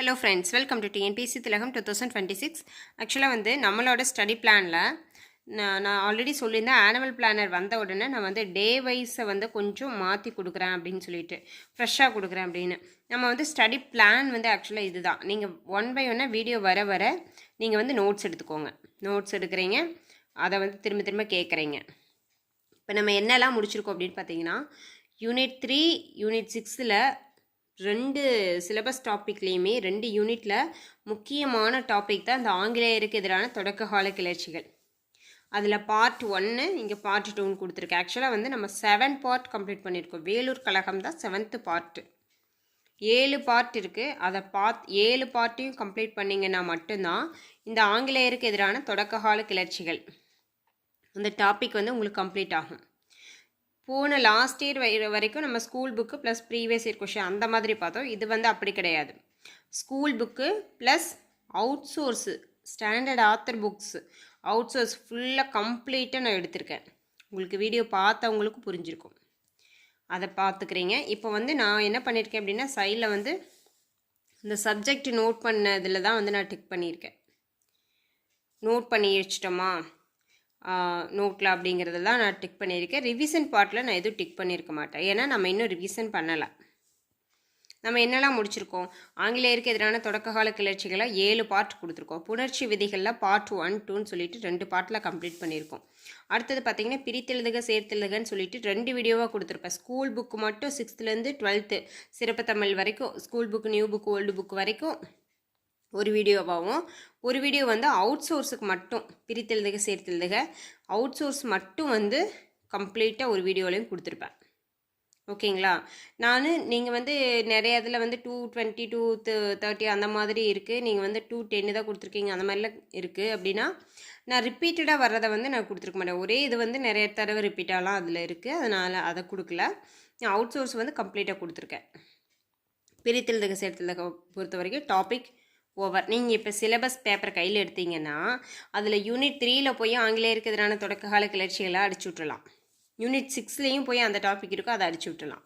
Hello friends welcome to TNPSC Thilagam two thousand twenty six ஆக்சுவலாக வந்து நம்மளோட study பிளானில் நான் நான் ஆல்ரெடி சொல்லியிருந்தேன் ஆனுவல் பிளானர் வந்த உடனே நான் வந்து டே வைஸை வந்து கொஞ்சம் மாற்றி கொடுக்குறேன் அப்படின்னு சொல்லிட்டு ஃப்ரெஷ்ஷாக கொடுக்குறேன் அப்படின்னு. நம்ம வந்து ஸ்டடி பிளான் வந்து ஆக்சுவலாக இதுதான். நீங்கள் ஒன் பை ஒன்னாக வீடியோ வர வர நீங்கள் வந்து நோட்ஸ் எடுத்துக்கோங்க. நோட்ஸ் எடுக்கிறீங்க அதை வந்து திரும்ப திரும்ப கேட்குறீங்க இப்போ நம்ம என்னெல்லாம் முடிச்சிருக்கோம் அப்படின்னு பார்த்தீங்கன்னா யூனிட் த்ரீ யூனிட் சிக்ஸில் ரெண்டு சிலபஸ் டாப்பிக்லேயுமே ரெண்டு யூனிட்டில் முக்கியமான டாபிக் தான் இந்த ஆங்கிலேயருக்கு எதிரான தொடக்க கால கிளர்ச்சிகள். அதில் பார்ட் ஒன்று இங்கே பார்ட் டூன்னு கொடுத்துருக்கு. ஆக்சுவலாக வந்து நம்ம செவன் பார்ட் கம்ப்ளீட் பண்ணியிருக்கோம். வேலூர் கழகம் தான் செவன்த்து பார்ட்டு ஏழு பார்ட் இருக்குது அதை பார்ட் ஏழு பார்ட்டையும் கம்ப்ளீட் பண்ணிங்கன்னா மட்டும்தான் இந்த ஆங்கிலேயருக்கு எதிரான தொடக்க கால கிளர்ச்சிகள். அந்த டாபிக் வந்து உங்களுக்கு கம்ப்ளீட் ஆகும். போன லாஸ்ட் இயர் வரைக்கும் நம்ம school book plus previous year question அந்த மாதிரி பார்த்தோம். இது வந்து அப்படி கிடையாது. School book plus outsource standard author books outsource ஃபுல்லாக கம்ப்ளீட்டாக நான் எடுத்திருக்கேன். உங்களுக்கு வீடியோ பார்த்தவங்களுக்கு புரிஞ்சிருக்கும். அதை பார்த்துக்கிறீங்க. இப்போ வந்து நான் என்ன பண்ணியிருக்கேன் அப்படின்னா சைடில் வந்து இந்த சப்ஜெக்ட் நோட் பண்ணதில் தான் வந்து நான் டிக் பண்ணியிருக்கேன் நோட் பண்ணி வச்சிட்டோமா? நோட்டில் அப்படிங்கிறதெல்லாம் நான் டிக் பண்ணியிருக்கேன். ரிவிஷன் பார்ட்டில் நான் எதுவும் டிக் பண்ணியிருக்க மாட்டேன். ஏன்னா நம்ம இன்னும் ரிவிஷன் பண்ணலை. நம்ம என்னெல்லாம் முடிச்சிருக்கோம்? ஆங்கிலேயருக்கு எதிரான தொடக்ககால கிளர்ச்சிகளை ஏழு பார்ட் கொடுத்துருக்கோம். புணர்ச்சி விதிகளில் பார்ட் ஒன் டூன்னு சொல்லிட்டு ரெண்டு பார்ட்டில் கம்ப்ளீட் பண்ணியிருக்கோம். அடுத்தது பார்த்தீங்கன்னா பிரித்தெழுதுக சேர்த்தெழுதுகன்னு சொல்லிட்டு ரெண்டு வீடியோவாக கொடுத்துருப்பேன். ஸ்கூல் புக்கு மட்டும் சிக்ஸ்த்துலேருந்து டுவெல்த்து சிறப்பு தமிழ் வரைக்கும் school book new book old book வரைக்கும் ஒரு வீடியோவாகவும் ஒரு வீடியோ வந்து அவுட் சோர்ஸுக்கு மட்டும் பிரித்தெழுதுக சேர்த்தெழுதுக அவுட் சோர்ஸ் மட்டும் வந்து கம்ப்ளீட்டாக ஒரு வீடியோலையும் கொடுத்துருப்பேன். ஓகேங்களா? நான் நீங்கள் வந்து நிறைய இதில் வந்து டூ டுவெண்ட்டி டூ தேர்ட்டி அந்த மாதிரி இருக்குது நீங்கள் வந்து டூ டென்னு தான் கொடுத்துருக்கீங்க அந்த மாதிரிலாம் இருக்குது அப்படின்னா நான் ரிப்பீட்டடாக வர்றதை வந்து நான் கொடுத்துருக்க மாட்டேன். ஒரே இது வந்து நிறைய தடவை ரிப்பீட்டாலாம் அதில் இருக்குது அதனால் அதை கொடுக்கல. நான் அவுட் சோர்ஸ் வந்து கம்ப்ளீட்டாக கொடுத்துருக்கேன். பிரித்தெழுதுக சேர்த்தெழுதுக பொறுத்த வரைக்கும் டாபிக் ஓவர் நீங்கள் இப்போ சிலபஸ் பேப்பர் கையில் எடுத்தீங்கன்னா அதில் யூனிட் த்ரீயில் போய் ஆங்கிலேயருக்கு எதிரான தொடக்ககால கிளர்ச்சிகளை அடிச்சு விட்டுலாம் யூனிட் சிக்ஸ்லேயும் போய் அந்த டாபிக் இருக்கோ அதை அடிச்சு விட்டுலாம்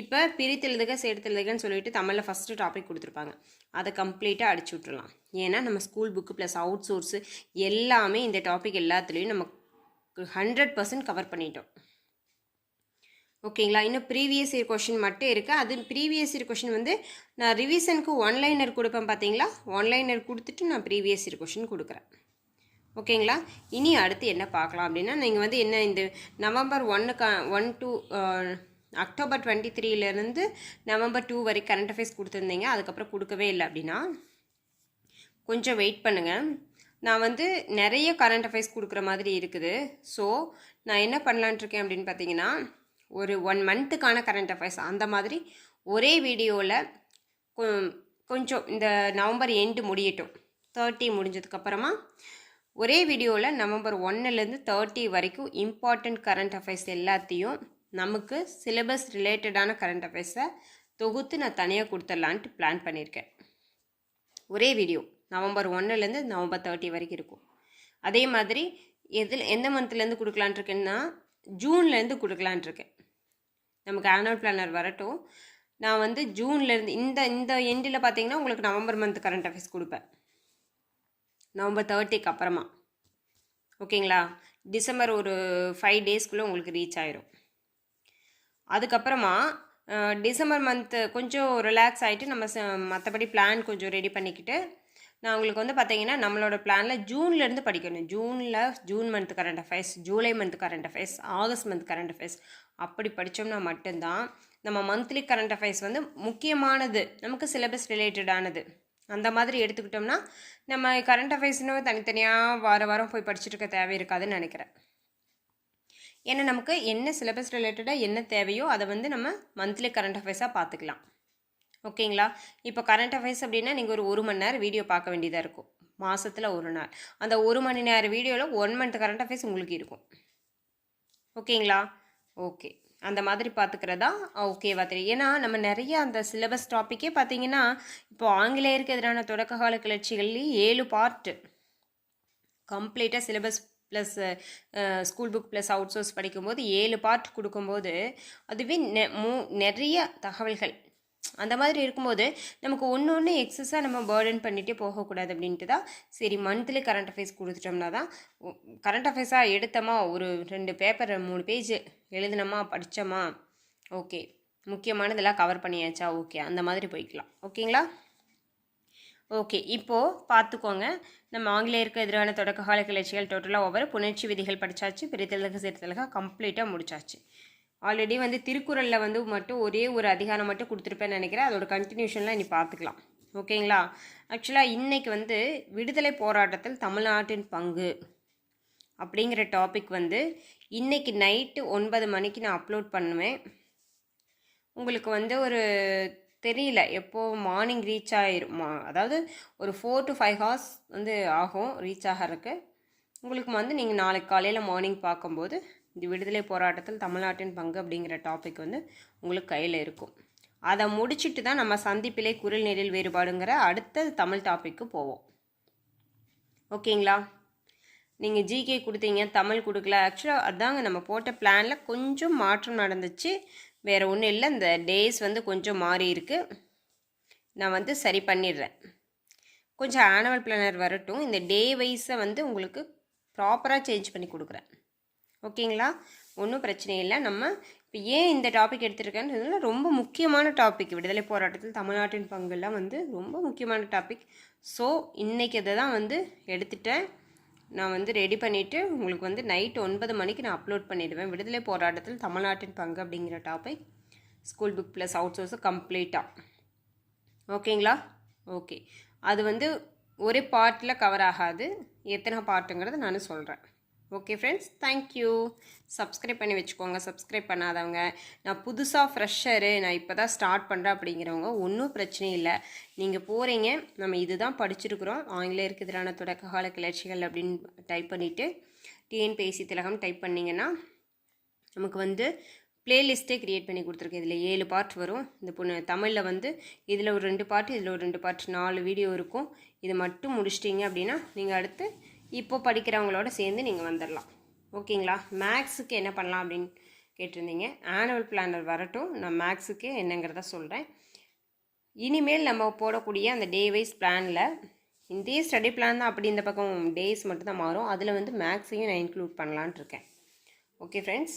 இப்போ பிரித்தெழுதுக சேர்த்தெழுதுகன்னு சொல்லிட்டு தமிழில் ஃபஸ்ட்டு டாபிக் கொடுத்துருப்பாங்க. அதை கம்ப்ளீட்டாக அடிச்சு விட்டுலாம் ஏன்னா நம்ம school book plus outsource எல்லாமே இந்த டாபிக் எல்லாத்துலேயும் நம்ம ஹண்ட்ரட் பர்சன்ட் கவர் பண்ணிட்டோம். ஓகேங்களா? இன்னும் ப்ரீவியஸ் இயர் கொஷின் மட்டும் இருக்குது அது ப்ரீவியஸ் இயர் கொஷின் வந்து நான் ரிவிஷனுக்கு ஒன்லைனர் கொடுப்பேன் பார்த்தீங்களா ஒன்லைனர் கொடுத்துட்டு நான் ப்ரீவியஸ் இயர் கொஷின் கொடுக்குறேன். ஓகேங்களா? இனி அடுத்து என்ன பார்க்கலாம் அப்படின்னா நீங்கள் வந்து என்ன இந்த நவம்பர் ஒன்னுக்கு ஒன் டூ அக்டோபர் டுவெண்ட்டி த்ரீலேருந்து நவம்பர் டூ வரைக்கும் கரண்ட் அஃபேர்ஸ் கொடுத்துருந்தீங்க. அதுக்கப்புறம் கொடுக்கவே இல்லை அப்படின்னா கொஞ்சம் வெயிட் பண்ணுங்கள் நான் வந்து நிறைய கரண்ட் அஃபேர்ஸ் கொடுக்குற மாதிரி இருக்குது. ஸோ நான் என்ன பண்ணலான்ட்டு இருக்கேன் அப்படின்னு பார்த்தீங்கன்னா ஒரு ஒன் மந்த்துக்கான கரண்ட் அஃபேர்ஸ் அந்த மாதிரி ஒரே வீடியோவில் கொஞ்சம் இந்த நவம்பர் எண்டு முடியட்டும். தேர்ட்டி முடிஞ்சதுக்கப்புறமா ஒரே வீடியோவில் நவம்பர் ஒன்னுலேருந்து தேர்ட்டி வரைக்கும் இம்பார்ட்டண்ட் கரண்ட் அஃபேர்ஸ் எல்லாத்தையும் நமக்கு சிலபஸ் ரிலேட்டடான கரண்ட் அஃபேர்ஸை தொகுத்து நான் தனியாக கொடுத்துடலான்ட்டு பிளான் பண்ணியிருக்கேன் ஒரே வீடியோ. நவம்பர் ஒன்னுலேருந்து நவம்பர் தேர்ட்டி வரைக்கும் இருக்கும். அதே மாதிரி எதில் எந்த மந்த்லேருந்து கொடுக்கலான் இருக்கேன்னா ஜூன்லேருந்து கொடுக்கலான் இருக்கேன். நமக்கு ஆனுவல் பிளானர் வரட்டும். நான் வந்து ஜூன்லேருந்து இந்த இந்த எண்டில் பார்த்தீங்கன்னா உங்களுக்கு நவம்பர் மந்த் கரண்ட் அஃபேர்ஸ் கொடுப்பேன். நவம்பர் தேர்ட்டிக்கு அப்புறமா. ஓகேங்களா? டிசம்பர் ஒரு ஃபைவ் டேஸ்க்குள்ளே உங்களுக்கு ரீச் ஆயிரும். அதுக்கப்புறமா டிசம்பர் மந்த்து கொஞ்சம் ரிலாக்ஸ் ஆகிட்டு நம்ம மற்றபடி பிளான் கொஞ்சம் ரெடி பண்ணிக்கிட்டு நான் உங்களுக்கு வந்து பார்த்தீங்கன்னா நம்மளோட பிளானில் ஜூன்லேருந்து படிக்கணும். ஜூனில் June month current affairs July month current affairs August month current affairs அப்படி படித்தோம்னா மட்டும்தான் நம்ம மந்த்லி கரண்ட் அஃபேர்ஸ் வந்து முக்கியமானது நமக்கு சிலபஸ் ரிலேட்டடானது அந்த மாதிரி எடுத்துக்கிட்டோம்னா நம்ம கரண்ட் அஃபேர்ஸ்னு தனித்தனியாக வார வாரம் போய் படிச்சுட்டு இருக்க தேவை இருக்காதுன்னு நினைக்கிறேன். ஏன்னா நமக்கு என்ன சிலபஸ் ரிலேட்டடாக என்ன தேவையோ அதை வந்து நம்ம மந்த்லி கரண்ட் அஃபேர்ஸாக பார்த்துக்கலாம். ஓகேங்களா? இப்போ கரண்ட் அஃபேர்ஸ் அப்படின்னா நீங்கள் ஒரு ஒரு மணி நேரம் வீடியோ பார்க்க வேண்டியதாக இருக்கும். மாதத்தில் ஒரு நாள். அந்த ஒரு மணி நேரம் வீடியோவில் ஒன் மந்த் கரண்ட் அஃபேர்ஸ் உங்களுக்கு இருக்கும். ஓகேங்களா? ஓகே. அந்த மாதிரி பார்த்துக்கிறதா? ஓகேவா தெரியும். ஏன்னா நம்ம நிறைய அந்த சிலபஸ் டாப்பிக்கே பார்த்தீங்கன்னா இப்போ ஆங்கிலேயருக்கு எதிரான தொடக்க கால கிளர்ச்சிகள்லேயும் ஏழு பார்ட்டு கம்ப்ளீட்டாக syllabus plus school book plus outsource படிக்கும்போது ஏழு பார்ட் கொடுக்கும்போது அதுவே நெ மூ நிறைய தகவல்கள். அந்த மாதிரி இருக்கும்போது நமக்கு ஒன்று ஒன்று எக்ஸஸாக நம்ம பேர்டன் பண்ணிகிட்டே போகக்கூடாது அப்படின்ட்டு தான் சரி மந்த்லி கரண்ட் அஃபேர்ஸ் கொடுத்துட்டோம்னா தான் கரண்ட் அஃபேர்ஸாக எடுத்தோமா? ஒரு ரெண்டு பேப்பர் மூணு பேஜ் எழுதினோமா? படித்தோமா ஓகே முக்கியமானதெல்லாம் கவர் பண்ணியாச்சா? ஓகே அந்த மாதிரி போய்க்கலாம். ஓகேங்களா ஓகே இப்போது பார்த்துக்கோங்க நம்ம ஆங்கிலேயருக்கு எதிரான தொடக்க கால கிளர்ச்சிகள் டோட்டலாக ஒவ்வொரு புணர்ச்சி விதிகள் படித்தாச்சு பிரித்தலக சேர்த்தலக கம்ப்ளீட்டாக முடிச்சாச்சு. ஆல்ரெடி வந்து திருக்குறளில் வந்து மட்டும் ஒரே ஒரு அதிகாரம் மட்டும் கொடுத்துருப்பேன்னு நினைக்கிறேன். அதோட கண்டினியூஷன்லாம் நீ பார்த்துக்கலாம் ஓகேங்களா? ஆக்சுவலாக இன்றைக்கி வந்து விடுதலை போராட்டத்தில் தமிழ்நாட்டின் பங்கு அப்படிங்கிற டாபிக் வந்து இன்றைக்கி நைட்டு ஒன்பது மணிக்கு நான் அப்லோட் பண்ணுவேன். உங்களுக்கு வந்து ஒரு தெரியல. எப்போ மார்னிங் ரீச் ஆயிரும் அதாவது ஒரு ஃபோர் டு ஃபைவ் ஹவர்ஸ் வந்து ஆகும் ரீச் ஆகிறதுக்கு. உங்களுக்கு வந்து நீங்கள் நாளைக்கு காலையில் மார்னிங் பார்க்கும்போது இந்த விடுதலை போராட்டத்தில் தமிழ்நாட்டின் பங்கு அப்படிங்கிற டாபிக் வந்து உங்களுக்கு கையில் இருக்கும். அதை முடிச்சுட்டு தான் நம்ம சந்திப்பிலே குரல் நெறில் வேறுபாடுங்கிற அடுத்த தமிழ் டாப்பிக்கு போவோம். ஓகேங்களா? நீங்கள் ஜிகே கொடுத்தீங்க தமிழ் கொடுக்கல. ஆக்சுவலாக அதாங்க நம்ம போட்ட பிளானில் கொஞ்சம் மாற்றம் நடந்துச்சு. வேறு ஒன்றும் இல்லை. இந்த டேஸ் வந்து கொஞ்சம் மாறி இருக்குது நான் வந்து சரி பண்ணிடுறேன். கொஞ்சம் ஆனுவல் பிளானர் வரட்டும். இந்த டே வைஸை வந்து உங்களுக்கு ப்ராப்பராக சேஞ்ச் பண்ணி கொடுக்குறேன். ஓகேங்களா ஒன்றும் பிரச்சனை இல்லை. நம்ம இப்போ ஏன் இந்த டாபிக் எடுத்திருக்கேன்னு ரொம்ப முக்கியமான டாபிக் விடுதலை போராட்டத்தில் தமிழ்நாட்டின் பங்குலாம் வந்து ரொம்ப முக்கியமான டாபிக் ஸோ இன்றைக்கி அதை தான் வந்து எடுத்துட்டேன். நான் வந்து ரெடி பண்ணிவிட்டு உங்களுக்கு வந்து நைட் ஒன்பது மணிக்கு நான் அப்லோட் பண்ணிடுவேன். விடுதலை போராட்டத்தில் தமிழ்நாட்டின் பங்கு அப்படிங்கிற topic school book plus outsource கம்ப்ளீட்டாக ஓகேங்களா? ஓகே. அது வந்து ஒரே பார்ட்டில் கவர் ஆகாது. எத்தனை பார்ட்டுங்கிறத நான் சொல்கிறேன் ஓகே ஃப்ரெண்ட்ஸ் தேங்க்யூ சப்ஸ்கிரைப் பண்ணி வச்சுக்கோங்க. சப்ஸ்கிரைப் பண்ணாதவங்க. நான் புதுசாக ஃப்ரெஷ்ஷரு நான் இப்போ தான் ஸ்டார்ட் பண்ணுறேன் அப்படிங்கிறவங்க ஒன்றும் பிரச்சனை இல்லை. நீங்கள் போகிறீங்க நம்ம இதுதான் படிச்சிருக்கிறோம். ஆங்கிலேயருக்கு எதிரான தொடக்க கால கிளர்ச்சிகள் அப்படின்னு டைப் பண்ணிவிட்டு டிஎன்பிஎஸ்சி திலகம் டைப் பண்ணிங்கன்னா நமக்கு வந்து பிளேலிஸ்ட்டே க்ரியேட் பண்ணி கொடுத்துருக்கேன். இதில் ஏழு பார்ட் வரும். இந்த பொண்ணு தமிழில் வந்து இதில் ஒரு ரெண்டு பார்ட் இதில் ஒரு ரெண்டு பார்ட் நாலு வீடியோ இருக்கும். இதை மட்டும் முடிச்சிட்டிங்க அப்படின்னா நீங்கள் அடுத்து இப்போ படிக்கிறவங்களோட சேர்ந்து நீங்கள் வந்துடலாம் ஓகேங்களா? மேக்ஸுக்கு என்ன பண்ணலாம் அப்படின்னு கேட்டிருந்தீங்க. ஆனுவல் பிளானர் வரட்டும். நான் மேக்ஸுக்கு என்னங்கிறத சொல்கிறேன் இனிமேல் நம்ம போடக்கூடிய அந்த டே வைஸ் பிளானில் இதே ஸ்டடி பிளான் தான். அப்படி இந்த பக்கம் டேஸ் மட்டும் தான் மாறும். அதில் வந்து மேக்ஸையும் நான் இன்க்ளூட் பண்ணலான்ட்டு இருக்கேன். ஓகே ஃப்ரெண்ட்ஸ்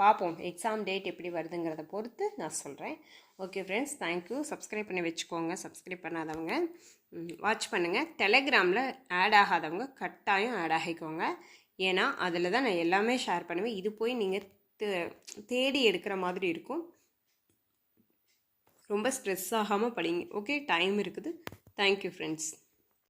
பார்ப்போம் எக்ஸாம் டேட் எப்படி வருதுங்கிறத பொறுத்து நான் சொல்கிறேன் ஓகே ஃப்ரெண்ட்ஸ் தேங்க்யூ சப்ஸ்கிரைப் பண்ணி வச்சுக்கோங்க. சப்ஸ்கிரைப் பண்ணாதவங்க வாட்ச் பண்ணுங்கள் டெலகிராமில் ஆட் ஆகாதவங்க கட்டாயம் ஆட் ஆகிக்கோங்க. ஏன்னா அதில் தான் நான் எல்லாமே ஷேர் பண்ணுவேன். இது போய் நீங்கள் தேடி எடுக்கிற மாதிரி இருக்கும். ரொம்ப ஸ்ட்ரெஸ் ஆகாமல் படிங்க. ஓகே டைம் இருக்குது. Thank you friends